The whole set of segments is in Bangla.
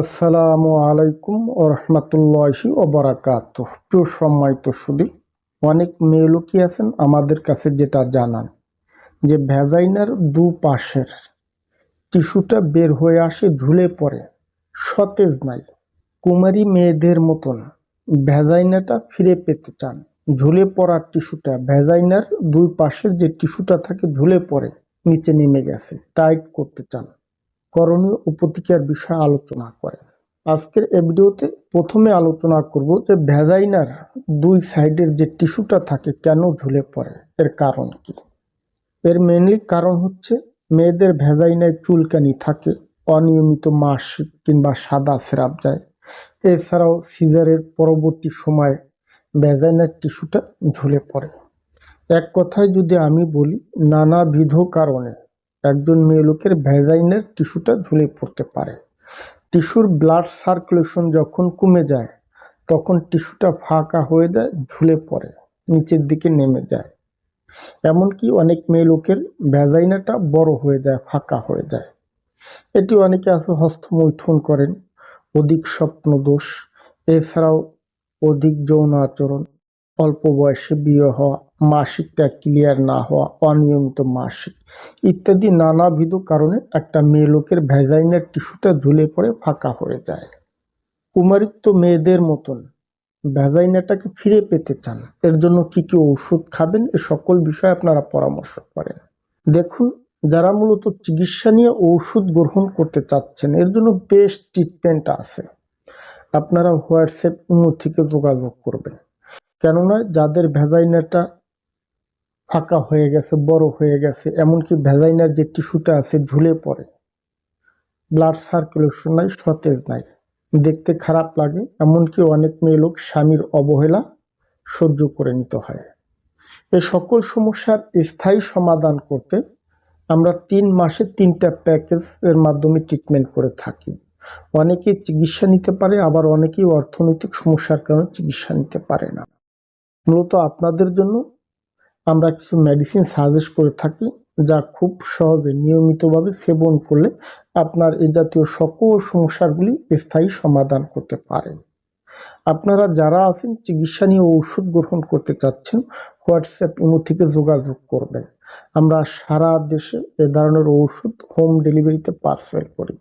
আসসালামু আলাইকুম ও রহমতুল্লাহি ওবরাকাত প্রিয় সম্মানিত সুদী, অনেক মেয়ে লোকই আছেন আমাদের কাছে যেটা জানান, যে ভ্যাজাইনার দু পাশের টিস্যুটা বের হয়ে আসে ঝুলে পড়ে, সতেজ নাই। কুমারী মেয়েদের মতন ভ্যাজাইনাটা ফিরে পেতে চান। ঝুলে পড়ার টিস্যুটা, ভ্যাজাইনার দুই পাশের যে টিস্যুটা থাকে ঝুলে পড়ে, নিচে নেমে গেছে, টাইট করতে চান। করণীয় ও প্রতিকার বিষয়ে আলোচনা করেন। আজকের এই ভিডিওতে প্রথমে আলোচনা করব যে ভ্যাজাইনার দুই সাইডের যে টিস্যুটা থাকে কেন ঝুলে পড়ে, এর কারণ কি? এর মেনলি কারণ হচ্ছে মেয়েদের ভ্যাজাইনায় চুলকানি থাকে, অনিয়মিত মাসিক কিংবা সাদা স্রাব যায়। এছাড়াও সিজারের পরবর্তী সময়ে ভ্যাজাইনার টিস্যুটা ঝুলে পড়ে। এক কথায় যদি আমি বলি, নানাবিধ কারণে একজন মেয়ে লোকের ভ্যাজাইনের টিস্যুটা ঝুলে পড়তে পারে। টিস্যুর ব্লাড সার্কুলেশন যখন কমে যায়, তখন টিস্যুটা ফাঁকা হয়ে যায়, ঝুলে পড়ে, নিচের দিকে নেমে যায়। এমনকি অনেক মেয়ে লোকের ভ্যাজাইনাটা বড় হয়ে যায়, ফাঁকা হয়ে যায়। এটি অনেকে আছে হস্তমৈথুন করেন, অধিক স্বপ্ন দোষ। এছাড়াও অধিক যৌন আচরণ, অল্প বয়সে বিয়ে হওয়া মাসিকটা ক্লিয়ার না হওয়া, অনিয়মিত মাসিক। ইত্যাদি নানাবিধ কারণে একটা মেয়ে লোকের ভ্যাজাইনার টিস্যুটা ঝুলে পড়ে ফাঁকা হয়ে যায়। কুমারিত্ব মেয়েদের মতন ভ্যাজাইনাটাকে ফিরে পেতে চান। এর জন্য কি কি ওষুধ খাবেন, এ সকল বিষয়ে আপনারা পরামর্শ করেন। দেখুন, যারা মূলত চিকিৎসা নিয়ে ঔষধ গ্রহণ করতে চাচ্ছেন, এর জন্য বেস্ট ট্রিটমেন্ট আছে। আপনারা হোয়াটসঅ্যাপ থেকে যোগাযোগ করবেন। কেননা, যাদের ভ্যাজাইনাটা ফাঁকা হয়ে গেছে, বড় হয়ে গেছে, এমনকি ভ্যাজাইনার যে টিস্যুটা আছে ঝুলে পড়ে। ব্লাড সার্কুলেশন নাই, সতেজ নাই। দেখতে খারাপ লাগে, এমনকি অনেক মেয়ে লোক স্বামীর অবহেলা সহ্য করে নিতে হয়। এ সকল সমস্যার স্থায়ী সমাধান করতে আমরা তিন মাসে তিনটা প্যাকেজের মাধ্যমে ট্রিটমেন্ট করে থাকি। অনেকে চিকিৎসা নিতে পারে, আবার অনেকেই অর্থনৈতিক সমস্যার কারণে চিকিৎসা নিতে পারে না। মূলত আপনাদের জন্য আমরা কিছু মেডিসিন সাজেস্ট করে থাকি, যা খুব সহজে নিয়মিতভাবে সেবন করলে আপনার এ জাতীয় সকল সমস্যাগুলি স্থায়ী সমাধান করতে পারেন আপনারা যারা আছেন, চিকিৎসা নিয়ে ওষুধ গ্রহণ করতে চাচ্ছেন, হোয়াটসঅ্যাপ ইমো থেকে যোগাযোগ করবেন। আমরা সারা দেশে এ ধরনের ওষুধ হোম ডেলিভারিতে পার্সেল করি।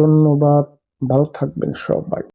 ধন্যবাদ, ভালো থাকবেন সবাই।